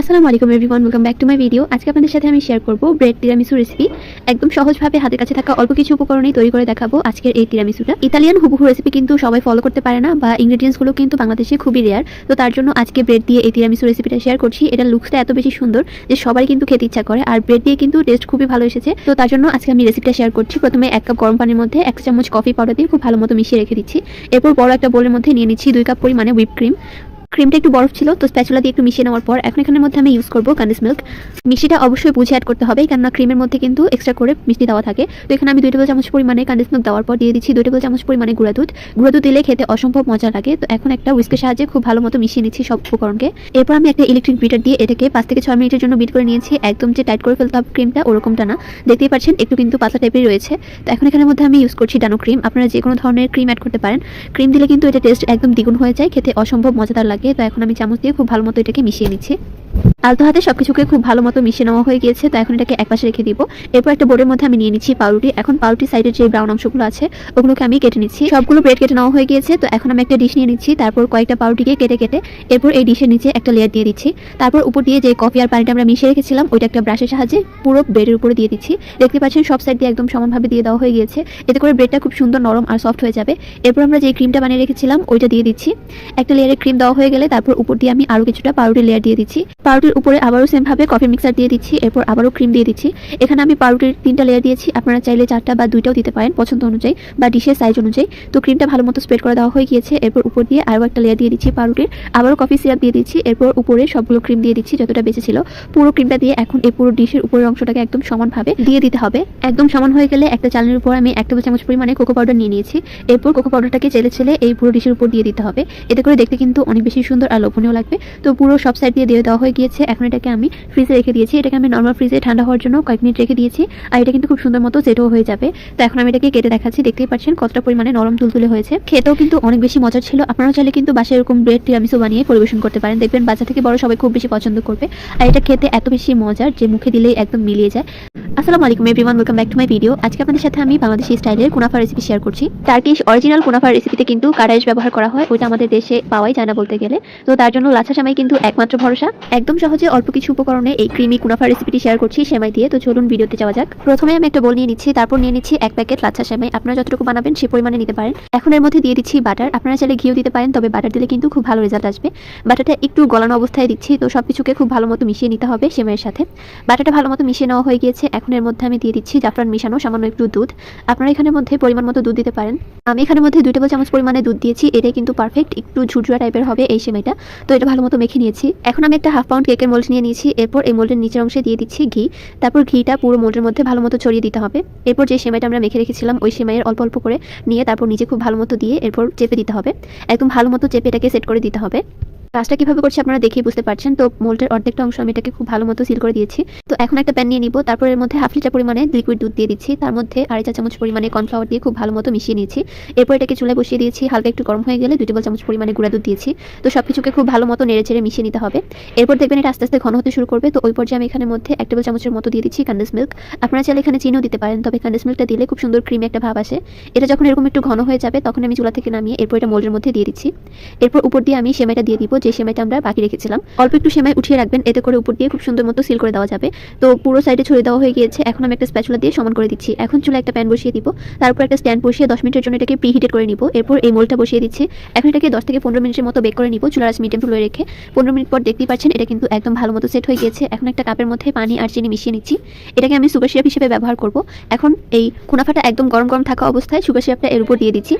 আসসালামু আলাইকুম everyone welcome back to my video আজকে আপনাদের সাথে আমি শেয়ার করব ব্রেড তিরামিসু রেসিপি একদম সহজভাবে হাতের কাছে থাকা অল্প কিছু উপকরণেই তৈরি করে দেখাবো আজকের এই তিরামিসুটা ইতালিয়ান হুবহু রেসিপি কিন্তু সবাই ফলো করতে পারে না বা ইনগ্রেডিয়েন্টসগুলো কিন্তু বাংলাদেশে খুবই রেয়ার তো তার জন্য আজকে ব্রেড দিয়ে এই তিরামিসু রেসিপিটা শেয়ার করছি। এটা লুকসটা এত বেশি সুন্দর যে সবাই কিন্তু খেতে ইচ্ছা করে। আর ব্রেড দিয়ে কিন্তু টেস্ট খুবই ভালো এসেছে। তো তার জন্য আজকে আমি রেসিপিটা শেয়ার করছি। প্রথমে এক কাপ গরম পানির মধ্যে এক চামচ কফি পাউডার দিয়ে খুব ভালো মতো মিশিয়ে রেখে দিচ্ছি। এরপর বড় একটা বোলের মধ্যে নিয়ে নিচ্ছি দুই কাপ পরিমাণে হুইপ ক্রিম ক্রিমটা একটু বরফ ছিল, তো স্প্যাচুলা দিয়ে একটু মিশিয়ে নেওয়ার পর এখন এখানের মধ্যে আমি ইউজ করব কান্ডিস মিল্ক মিষ্টিটা অবশ্যই বুঝে অ্যাড করতে হবে, কেননা ক্রিমের মধ্যে কিন্তু এক্সট্রা করে মিষ্টি দেওয়া থাকে। তো এখানে আমি দুই টেবিল চামচ পরিমাণে কান্ডিস মিল্ক দেওয়ার পর দিয়ে দিচ্ছি দুই টেবিল চামচ পরিমাণে গুঁড়া দুধ। গুঁড়া দুধ দিলে খেতে অসম্ভব মজা লাগে, তো এখন একটা উইস্কের সাহায্যে খুব ভালো মতো মিশিয়ে নিচ্ছি সব উপকরণকে। এরপর আমি একটা ইলেকট্রিক বিটার দিয়ে এটাকে পাঁচ থেকে ছয় মিনিটের জন্য বিট করে নিয়েছি, একদম যে টাইট করে ফেলতে হবে ক্রিমটা ওরকমটা না। দেখতেই পাচ্ছেন, একটু কিন্তু পাতলা টাইপের রয়েছে। তো এখন এখানের মধ্যে আমি ইউজ করছি ডানো ক্রিম আপনারা যে কোনো ধরনের ক্রিম অ্যাড করতে পারেন। ক্রিম দিলে কিন্তু এটা টেস্ট একদম দ্বিগুণ হয়ে যায়, খেতে অসম্ভব মজাদার লাগে। তো এখন আমি চামচ দিয়ে খুব ভালো মতো এটাকে মিশিয়ে নিচ্ছি। আলতো হাতে সবকিছুকে খুব ভালো মতো মিশিয়ে নেওয়া হয়ে গিয়েছে, তো এখন এটাকে একপাশে রেখে দিব। এরপর একটা বোর্ডের মধ্যে আমি নিয়ে নিচ্ছি পাউরুটি। এখন পাউরুটি সাইডের যে ব্রাউন অংশগুলো আছে, ওগুলোকে আমি কেটে নিচ্ছি। সবগুলো ব্রেড কেটে নেওয়া হয়ে গিয়েছে, তো এখন আমি একটা ডিশ নিয়ে নিচ্ছি, তারপর কয়েকটা পাউরুটিকে কেটে কেটে এরপর এই ডিশের নিচে একটা লেয়ার দিয়ে দিচ্ছি। তারপর উপর দিয়ে যে কফি আর পানিটা আমরা মিশিয়ে রেখেছিলাম, ওইটা একটা ব্রাশের সাহায্যে পুরো ব্রেডের উপরে দিয়ে দিচ্ছি। দেখতে পাচ্ছেন সব সাইড দিয়ে একদম সমানভাবে দিয়ে দেওয়া হয়ে গিয়েছে। এতে করে ব্রেডটা খুব সুন্দর নরম আর সফট হয়ে যাবে। এরপর আমরা যে ক্রিমটা বানিয়ে রেখেছিলাম, ওইটা দিয়ে দিচ্ছি। একটা লেয়ারের ক্রিম দেওয়া হয়ে গেলে তারপর উপর দিয়ে আমি আরও কিছুটা পাউরুটির লেয়ার দিয়ে দিচ্ছি। পাউরুটির উপরে আবারও সেম ভাবে কফি মিক্সার দিয়ে দিচ্ছি, এরপর আবারও ক্রিম দিয়ে দিচ্ছি। এখানে আমি পাউরুটির তিনটা লেয়ার দিয়েছি, আপনারা চাইলে চারটা বা দুইটাও দিতে পারেন পছন্দ অনুযায়ী বা ডিশের সাইজ অনুযায়ী। তো ক্রিমটা ভালো মতো স্প্রেড করে দেওয়া হয়ে গিয়েছে, এরপর উপর দিয়ে আরও একটা লেয়ার দিয়ে দিচ্ছি পাউরুটির। আবারও কফি সিরাপ দিয়ে দিচ্ছি, এরপর উপরে সবগুলো ক্রিম দিয়ে দিচ্ছি যতটা বেঁচে ছিল। পুরো ক্রিমটা দিয়ে এখন এই পুরো ডিশের উপরের অংশটাকে একদম সমানভাবে দিয়ে দিতে হবে। একদম সমান হয়ে গেলে একটা চালনির উপর আমি এক টেবিল চামচ পরিমাণে কোকো পাউডার নিয়ে নিয়েছি। এরপর কোকো পাউডারটাকে চেলে ছেলে এই পুরো ডিশের উপর দিয়ে দিতে হবে। এতে করে দেখতে কিন্তু অনেক বেশি সুন্দর আর লোভনীয় লাগবে। তো পুরো সব সাইড দিয়ে দিয়ে দেওয়া হয়ে গিয়েছে। এখন এটাকে আমি ফ্রিজে রেখে দিয়েছি। এটাকে আমি নর্মাল ফ্রিজে ঠান্ডা হওয়ার জন্য কয়েক মিনিট রেখে দিয়েছি। আর এটা কিন্তু খুব সুন্দর মতো সেটও হয়ে যাবে। তো এখন আমি এটাকে কেটে দেখাচ্ছি। দেখতেই পাচ্ছেন কতটা পরিমাণে নরম তুলতুলে হয়েছে। খেতেও কিন্তু অনেক বেশি মজার ছিল। আপনারা চাইলে কিন্তু বাসায় এরকম ব্রেড টিরামিসু বানিয়ে পরিবেশন করতে পারেন। দেখবেন বাচ্চা থেকে বড় সবাই খুব বেশি পছন্দ করবে। আর এটা খেতে এত বেশি মজার যে মুখে দিলেই একদম মিলিয়ে যায়। আসসালামু আলাইকুম everyone welcome back to my video আজকে আপনাদের সাথে আমি বাংলাদেশি স্টাইলের কুনাফা রেসিপি শেয়ার করছি। টার্কিশ অরিজিনাল কুনাফা রেসিপিতে কিন্তু কারাইশ ব্যবহার করা হয়, ওইটা আমাদের দেশে পাওয়াই যায় না বলতে গেলে। তো তার জন্য লাচ্ছা সেমাই কিন্তু একমাত্র ভরসা। একদম সহজে অল্প কিছু উপকরণে এই ক্রিমি কুনাফা রেসিপিটি শেয়ার করছি সেমাই দিয়ে। তো চলুন ভিডিওতে যাওয়া যাক। প্রথমে আমি একটা বোল নিয়ে নিচ্ছি, তারপর নিয়ে নিচ্ছি এক প্যাকেট লাচ্ছা সেমাই। আপনারা যতটুকু বানাবেন সে পরিমাণে নিতে পারেন। এখন এর মধ্যে দিয়ে দিচ্ছি বাটার আপনারা চাইলে ঘিও দিতে পারেন, তবে বাটার দিলে কিন্তু খুব ভালো রেজাল্ট আসবে। বাটারটা একটু গলানো অবস্থায় দিচ্ছি, তো সব কিছুকে খুব ভালো মতো মিশিয়ে নিতে হবে সেমাইয়ের সাথে। বাটারটা ভালো মতো মিশিয়ে নেওয়া হয়ে গিয়েছে। এখন এর মধ্যে আমি দিয়ে দিচ্ছি জাফরান মিশানো সামান্য একটু দুধ। আপনারা এখানের মধ্যে পরিমাণ মতো দুধ দিতে পারেন। আমি এখানের মধ্যে দুই টেবিল চামচ পরিমাণে দুধ দিয়েছি, এটাই কিন্তু পারফেক্ট একটু ঝুরঝুরা টাইপের হবে এই সেমাইটা। তো এটা ভালো মতো মেখে নিয়েছি। এখন আমি একটা হাফ পাউন্ড কেকের মোল্ড নিয়ে নিয়েছি। এরপর এই মোল্ডের নিচের অংশে দিয়ে দিচ্ছি ঘি। তারপর ঘিটা পুরো মোল্ডের মধ্যে ভালো মতো ছড়িয়ে দিতে হবে। এরপর যে সেমাইটা আমরা মেখে রেখেছিলাম, ওই সেমাইয়ের অল্প অল্প করে নিয়ে তারপর নিচে খুব ভালো মতো দিয়ে এরপর চেপে দিতে হবে। একদম ভালো মতো চেপে এটাকে সেট করে দিতে হবে। কাজটা কীভাবে করছি আপনারা দেখেই বুঝতে পারছেন। তো মোল্টের অর্ধেকটা অংশ আমি এটাকে খুব ভালো মতো সিল করে দিয়েছি। তো এখন একটা প্যান নিয়ে নিব। তারপর এর মধ্যে হাফ লিটার পরিমাণে লিকুইড দুধ দিয়ে দিচ্ছি। তার মধ্যে আড়াই চা চামচ পরিমাণে কর্নফ্লাওয়ার দিয়ে খুব ভালো মতো মিশিয়ে নিয়েছি। এরপর এটাকে চুলায় বসিয়ে দিয়েছি। হালকা একটু গরম হয়ে গেলে দুই টেবিল চামচ পরিমাণে গুঁড়া দুধ দিয়েছি। তো সব কিছুকে খুব ভালো মতো নেড়ে চেড়ে মিশিয়ে নিতে হবে। এরপর দেখবেন এটা আস্তে আস্তে ঘন হতে শুরু করবে। তো ওই পর্যায়ে আমি এখানে মধ্যে এক টেবিল চামচের মতো দিয়ে দিচ্ছি কান্ডেন্স মিল্ক আপনারা চাইলে এখানে চিনিও দিতে পারেন। তবে কান্ডেন্স মিল্কটা দিলে খুব সুন্দর ক্রিমি একটা ভাব আসে। এটা যখন এরকম একটু ঘন হয়ে যাবে, তখন আমি চুলা থেকে নামিয়ে এরপর এটা মোল্ডের মধ্যে দিয়ে দিচ্ছি। এরপর উপর দিয়ে আমি সেমাইটা দিয়ে দিব যে সেমাইটা আমরা বাকি রেখেছিলাম, অল্প একটু সেমাই উঠিয়ে রাখবেন, এতে করে উপর দিয়ে খুব সুন্দর মতো সিল করে দেওয়া যাবে। তো পুরো সাইডে ছড়িয়ে দেওয়া হয়ে গিয়েছে, এখন আমি একটা স্প্যাচুলা দিয়ে সমান করে দিচ্ছি। এখন চুলা একটা প্যান বসিয়ে দিব, তারপর একটা স্ট্যান্ড বসিয়ে দশ মিনিটের জন্য এটাকে প্রিহিটেড করে নিব, এরপর এই মোলটা বসিয়ে দিচ্ছি। এখন এটাকে দশ থেকে পনেরো মিনিটের মতো বেক করে নিব, চুলার আঁচ মিডিয়াম টুলো রেখে। পনেরো মিনিট পর দেখতেই পাচ্ছেন, এটা কিন্তু একদম ভালো মতো সেট হয়ে গিয়েছে। এখন একটা কাপের মধ্যে পানি আর চিনি মিশিয়ে নিচ্ছি। এটাকে আমি সুগার সিরাপ হিসেবে ব্যবহার করব। এখন এই কুনাফাটা একদম গরম গরম থাকা অবস্থায় সুগার সিরাপটা এর উপর দিয়ে দিচ্ছি।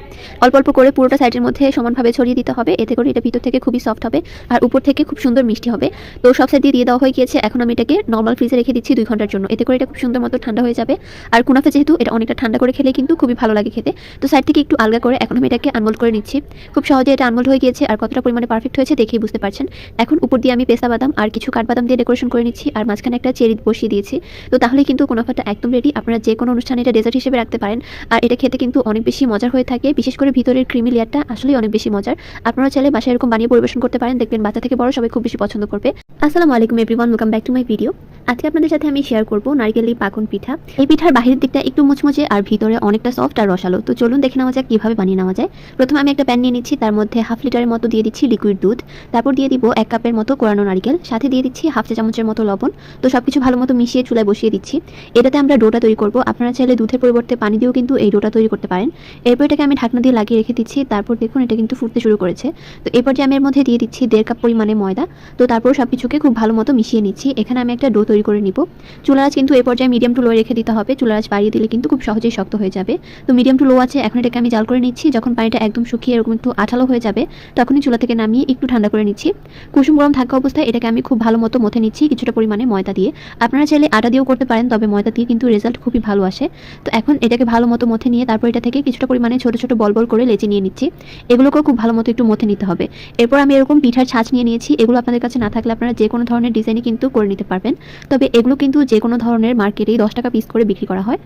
অল্প অল্প করে পুরোটা সাইডের মধ্যে সমানভাবে ছড়িয়ে দিতে হবে, এতে করে এটা ভিতর থেকে খুবই সফট হবে। আর উপর থেকে খুব সুন্দর মিষ্টি হবে। তো সব সাইড দিয়ে দিয়ে দেওয়া হয়ে গিয়েছে। এখন আমি এটাকে নর্মাল ফ্রিজে রেখে দিচ্ছি দুই ঘণ্টার জন্য। এতে করে এটা খুব সুন্দর মতো ঠান্ডা হয়ে যাবে। আর কুনাফা যেহেতু এটা অনেকটা ঠান্ডা করে খেলে কিন্তু খুবই ভালো লাগে খেতে। তো সাইড থেকে একটু আলগা করে এখন আমি এটাকে আনমোল্ড করে নিচ্ছি। খুব সহজে এটা আনমোল্ড হয়ে গিয়েছে আর কতটা পরিমাণে পারফেক্ট হয়েছে দেখেই বুঝতে পারছেন। এখন উপর দিয়ে আমি পেস্তা বাদাম আর কিছু কাঠবাদাম দিয়ে ডেকোরেশন করে নিচ্ছি আর মাঝখানে একটা চেরি বসিয়ে দিয়েছি। তো তাহলে কিন্তু কুনাফাটা একদম রেডি আপনারা যে কোনো অনুষ্ঠানে এটা ডেজার্ট হিসেবে রাখতে পারেন। আর এটা খেতে কিন্তু অনেক বেশি মজার হয়ে থাকে। বিশেষ করে ভিতরের ক্রিমি লেয়ারটা আসলেই অনেক বেশি মজার। আপনারা চাইলে বাসায় এরকম বানিয়ে পরিবেশন করতে পারেন, দেখবেন বাচ্চা থেকে বড় সবাই খুব বেশি পছন্দ করবে। আসসালামু আলাইকুম everyone welcome back to my video আজকে আপনাদের সাথে আমি শেয়ার করব নারকেলি পাকন পিঠা। এই পিঠার বাহিরের দিকটা একটু মুচমুচে আর ভিতরে অনেকটা সফট আর রসালো। তো চলুন দেখে নেওয়া যাক কীভাবে বানিয়ে নেওয়া যায়। প্রথমে আমি একটা প্যান নিয়ে নিচ্ছি, তার মধ্যে হাফ লিটারের মতো দিয়ে দিচ্ছি লিকুইড দুধ। তারপর দিয়ে দিব এক কাপের মতো কোরানো নারকেল। সাথে দিয়ে দিচ্ছি হাফ চা চামচের মতো লবণ। তো সব কিছু ভালো মতো মিশিয়ে চুলায় বসিয়ে দিচ্ছি। এটাতে আমরা ডোটা তৈরি করব। আপনারা চাইলে দুধের পরিবর্তে পানি দিয়েও কিন্তু এই ডোটা তৈরি করতে পারেন। এরপর এটাকে আমি ঢাকনা দিয়ে লাগিয়ে রেখে দিচ্ছি। তারপর দেখুন, এটা কিন্তু ফুটতে শুরু করেছে। তো এরপর যে আমি এর মধ্যে দিয়ে দিচ্ছি দেড় কাপ পরিমাণে ময়দা। তো তারপর সব কিছুকে খুব ভালো মতো মিশিয়ে নিচ্ছি। এখানে আমি একটা ডো তৈরি করে নিব। চুলার আঁচ কিন্তু এই পর্যায়ে মিডিয়াম টু লো রেখে দিতে হবে। চুলার আঁচ বাড়িয়ে দিলে কিন্তু খুব সহজেই শক্ত হয়ে যাবে। তো মিডিয়াম টু লো আছে, এখন এটাকে আমি জাল করে নিচ্ছি। যখন পানিটা একদম শুকিয়ে এরকম একটু আঠালো হয়ে যাবে, তখনই চুলা থেকে নামিয়ে একটু ঠান্ডা করে নিচ্ছি। কুসুম গরম থাকা অবস্থায় এটাকে আমি খুব ভালো মতো মথে নিচ্ছি কিছুটা পরিমাণে ময়দা দিয়ে। আপনারা চাইলে আটা দিয়েও করতে পারেন, তবে ময়দা দিয়ে কিন্তু রেজাল্ট খুবই ভালো আসে। তো এখন এটাকে ভালো মতো মথে নিয়ে তারপর এটা থেকে কিছুটা পরিমাণে ছোট ছোট বল বল করে লেচে নিয়ে নিচ্ছি। এগুলোকেও খুব ভালো মতো একটু মথে নিতে হবে। এরপর আমি এরকম পিঠার ছাঁচ নিয়ে নিয়েছি। এগুলো আপনাদের কাছে না থাকলে আপনারা যে কোনো ধরনের ডিজাইনই কিন্তু করে নিতে পারবেন। তবে এগুলো কিন্তু যে কোনো ধরনের মার্কেটেই দশ টাকা পিস করে বিক্রি করা হয়।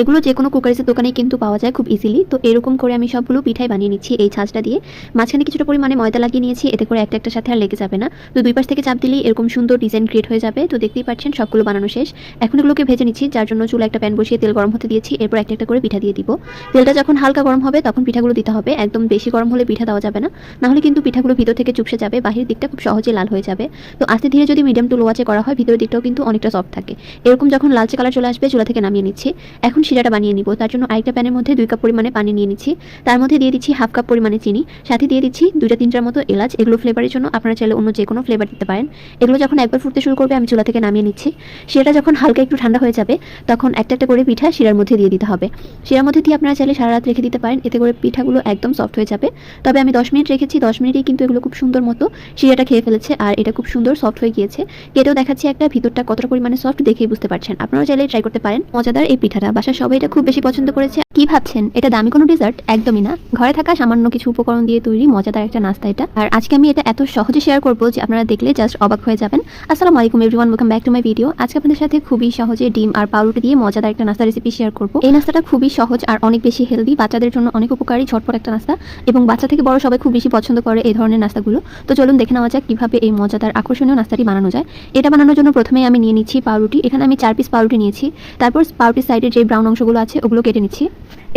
এগুলো যে কোনো কুকারিসের দোকানে কিন্তু পাওয়া যায় খুব ইজিলি তো এরকম করে আমি সবগুলো পিঠাই বানিয়ে নিচ্ছি এই ছাঁচটা দিয়ে। মাঝখানে কিছুটা পরিমাণে ময়দা লাগিয়ে নিয়েছি, এতে করে একটা একটা সাথে আর লেগে যাবে না। তো দুই পাশ থেকে চাপ দিলেই এরকম সুন্দর ডিজাইন ক্রিয়েট হয়ে যাবে। তো দেখতেই পাচ্ছেন সবগুলো বানানো শেষ। এখন এগুলোকে ভেজে নিচ্ছি, যার জন্য চুলা একটা প্যান বসিয়ে তেল গরম হতে দিয়েছি। এরপর একটা একটা করে পিঠা দিয়ে দিব। তেলটা যখন হালকা গরম হবে, তখন পিঠাগুলো দিতে হবে। একদম বেশি গরম হলে পিঠা দেওয়া যাবে না। নাহলে কিন্তু পিঠাগুলো ভিতর থেকে চুপসে যাবে বাহির দিকটা খুব সহজে লাল হয়ে যাবে। তো আস্তে ধীরে যদি মিডিয়াম টু লো আঁচে করা হয়, ভিতরের দিকটাও কিন্তু অনেকটা সফট থাকে। এরকম যখন লালচে কালার চলে আসবে, চুলা থেকে নামিয়ে নিচ্ছি। এখন শিরাটা বানিয়ে নিব। তার জন্য আরেকটা প্যানের মধ্যে দুই কাপ পরিমাণে পানি নিয়ে নিচ্ছি। তার মধ্যে দিয়ে দিচ্ছি হাফ কাপ পরিমাণে চিনি। সাথে দিয়ে দিচ্ছি দুইটা তিনটার মতো এলাচ। এগুলো ফ্লেভারের জন্য আপনারা চাইলে অন্য যে কোনো ফ্লেভার দিতে পারেন। এগুলো যখন একবার ফুটতে শুরু করবে, আমি চুলা থেকে নামিয়ে নিচ্ছি। সেটা যখন হালকা একটু ঠান্ডা হয়ে যাবে, তখন একটা একটা করে পিঠা শিরার মধ্যে দিয়ে দিতে হবে। শিরার মধ্যে দিয়ে আপনারা চাইলে সারা রাত রেখে দিতে পারেন। এতে করে পিঠাগুলো একদম সফট হয়ে যাবে। তবে আমি দশ মিনিট রেখেছি। দশ মিনিটেই কিন্তু এগুলো খুব সুন্দর মতো শিরাটা খেয়ে ফেলেছে আর এটা খুব সুন্দর সফট হয়ে গিয়েছে। কেটেও দেখাচ্ছি একটা, ভিতরটা কতটা পরিমাণে সফট দেখেই বুঝতে পারছেন। আপনারাও চাইলে ট্রাই করতে পারেন। মজাদার এই পিঠাটা। বাসার সবাই এটা খুব বেশি পছন্দ করেছে। কি ভাবছেন, এটা দামি কোনো ডেজার্ট একদমই না। ঘরে থাকা সামান্য কিছু উপকরণ দিয়ে তৈরি মজাদার একটা নাস্তা এটা। আর আজকে আমি এটা এত সহজে শেয়ার করব যে আপনারা দেখলে জাস্ট অবাক হয়ে যাবেন। আসসালামু আলাইকুম everyone welcome back to my video আজকে আপনাদের সাথে খুবই সহজে ডিম আর পাউরুটি দিয়ে মজাদার একটা নাস্তা রেসিপি শেয়ার করব। এই নাস্তাটা খুবই সহজ আর অনেক বেশি হেলদি বাচ্চাদের জন্য অনেক উপকারী, ঝটপট একটা নাস্তা। এবং বাচ্চা থেকে বড় সবাই খুব বেশি পছন্দ করে এই ধরনের নাস্তাগুলো। তো চলুন দেখে নেওয়া যাক কীভাবে এই মজাদার আকর্ষণীয় নাস্তাটি বানানো যায়। এটা বানানোর জন্য প্রথমেই আমি নিয়ে নিচ্ছি পাউরুটি। এখানে আমি চার পিস পাউরুটি নিয়েছি। তারপর পাউরুটির সাইডে যে ব্রাউন অংশগুলো আছে, ওগুলো কেটে নিচ্ছি।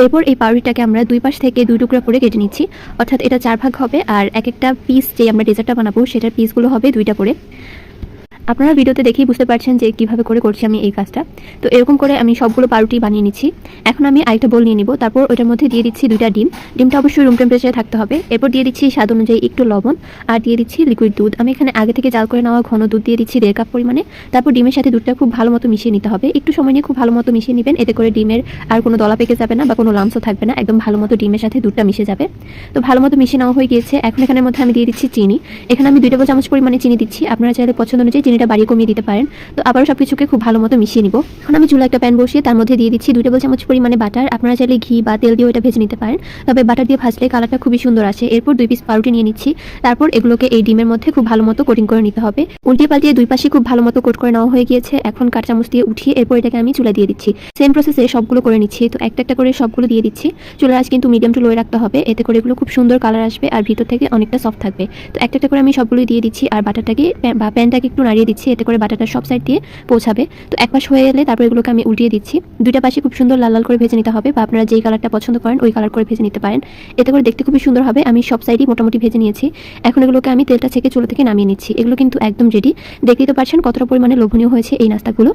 এরপর এই পাউরিটাকে আমরা দুই পাশ থেকে দুই টুকরা করে কেটে নিচ্ছি। অর্থাৎ এটা চার ভাগ হবে আর এক একটা পিস যে আমরা ডেজার্টটা বানাবো, সেটার পিসগুলো হবে দুইটা করে। আপনারা ভিডিওতে দেখেই বুঝতে পারছেন যে কীভাবে করে করছি আমি এই কাজটা। তো এরকম করে আমি সবগুলো পাউরুটি বানিয়ে নিচ্ছি। এখন আমি আরেকটা বোল নিয়ে নিব। তারপর ওটার মধ্যে দিয়ে দিচ্ছি দুইটা ডিম। ডিমটা অবশ্যই রুম টেম্পারেচারে থাকতে হবে। এরপর দিয়ে দিচ্ছি স্বাদ অনুযায়ী একটু লবণ আর দিয়ে দিচ্ছি লিকুইড দুধ। আমি এখানে আগে থেকে জাল করে নেওয়া ঘন দুধ দিয়ে দিচ্ছি দেড় কাপ পরিমাণে। তারপর ডিমের সাথে দুধটা খুব ভালো মতো মিশিয়ে নিতে হবে। একটু সময় নিয়ে খুব ভালো মতো মিশিয়ে নেবেন। এতে করে ডিমের আর কোনো দলা পেকে যাবে না বা কোনো লামসও থাকবে না। একদম ভালো মতো ডিমের সাথে দুধটা মিশে যাবে। তো ভালো মতো মিশিয়ে নেওয়া হয়ে গিয়েছে। এখন এখানের মধ্যে আমি দিয়ে দিচ্ছি চিনি। এখানে আমি দুই টেবিল চামচ পরিমাণে চিনি দিচ্ছি। আপনারা চাইলে পছন্দ অনুযায়ী চিনিটা বাড়িয়ে কমিয়ে দিতে পারেন। তো আবারও সবকিছুকে খুব ভালো মতো মিশিয়ে নিব। এখন আমি চুলা একটা প্যান বসিয়ে তার মধ্যে দিয়ে দিচ্ছি দুই টেবিল চামচ পরিমাণে বাটার। আপনারা চাইলে ঘি বা তেল দিয়ে ওটা ভেজে নিতে পারেন। তবে বাটার দিয়ে ভাজলে কালারটা খুবই সুন্দর আসে। এরপর দুই পিস পাউরুটি নিয়ে নিচ্ছি। তারপর এগুলোকে এই ডিমের মধ্যে খুব ভালো মতো কোটিং করে নিতে হবে। উল্টিয়ে পাল্টিয়ে দুই পাশে খুব ভালো মতো কোট করে নেওয়া হয়ে গিয়েছে। এখন কাঁচ চামচ দিয়ে উঠিয়ে এরপর এটাকে আমি চুলা দিয়ে দিচ্ছি। সেম প্রসেসে সবগুলো করে নিচ্ছি। তো একটা একটা করে সবগুলো দিয়ে দিচ্ছি। চুলার আজ কিন্তু মিডিয়াম টু লোয়ে রাখতে হবে। এতে করে এগুলো খুব সুন্দর কালার আসবে আর ভিতর থেকে অনেকটা সফট থাকবে। তো একটা একটা করে আমি সবগুলো দিয়ে দিচ্ছি। আর বাটারটাকে বা প্যানটাকে একটু নাড়িয়ে দিচ্ছি, এতে করে বাটাটা সব সাইড দিয়ে পৌঁছাবে। তো এক পাশ হয়ে এলে তারপর এগুলোকে আমি উল্টিয়ে দিচ্ছি। দুইটা পাশে খুব সুন্দর লাল লাল করে ভেজে নিতে হবে বা আপনারা যেই কালারটা পছন্দ করেন, ওই কালার করে ভেজে নিতে পারেন। এতে করে দেখতে খুবই সুন্দর হবে। আমি সব সাইডই মোটামুটি ভেজে নিয়েছি। এখন এগুলোকে আমি তেলটা ছেঁকে চুলো থেকে নামিয়ে নিচ্ছি। এগুলো কিন্তু একদম রেডি দেখতেই তো পারছেন কতটা পরিমাণে লোভনীয় হয়েছে এই নাস্তাগুলো।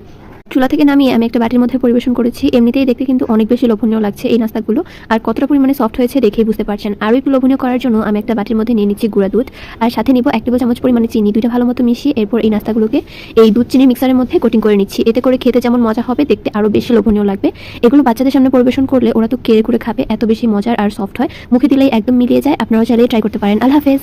চুলা থেকে নামিয়ে আমি একটা বাটির মধ্যে পরিবেশন করেছি। এমনিতেই দেখতে কিন্তু অনেক বেশি লোভনীয় লাগছে এই নাস্তাগুলো। আর কতটা পরিমাণে সফট হয়েছে দেখেই বুঝতে পারছেন। আরও একটু লোভনীয় করার জন্য আমি একটা বাটির মধ্যে নিয়ে নিচ্ছি গুঁড়া দুধ। আর সাথে নিব এক টেবিল চামচ পরিমাণে চিনি। দুইটা ভালো মতো মিশিয়ে এরপর এই নাস্তাগুলোকে এই দুধ চিনি মিক্সারের মধ্যে কোটিং করে নিচ্ছি। এতে করে খেতে যেমন মজা হবে, দেখতে আরও বেশি লোভনীয় লাগবে। এগুলো বাচ্চাদের সামনে পরিবেশন করলে ওরা তো কেড়ে করে খাবে, এত বেশি মজার আর সফট হয়। মুখে দিলেই একদম মিলিয়ে যায়। আপনারাও চাইলে ট্রাই করতে পারেন। আল্লাহ হাফেজ।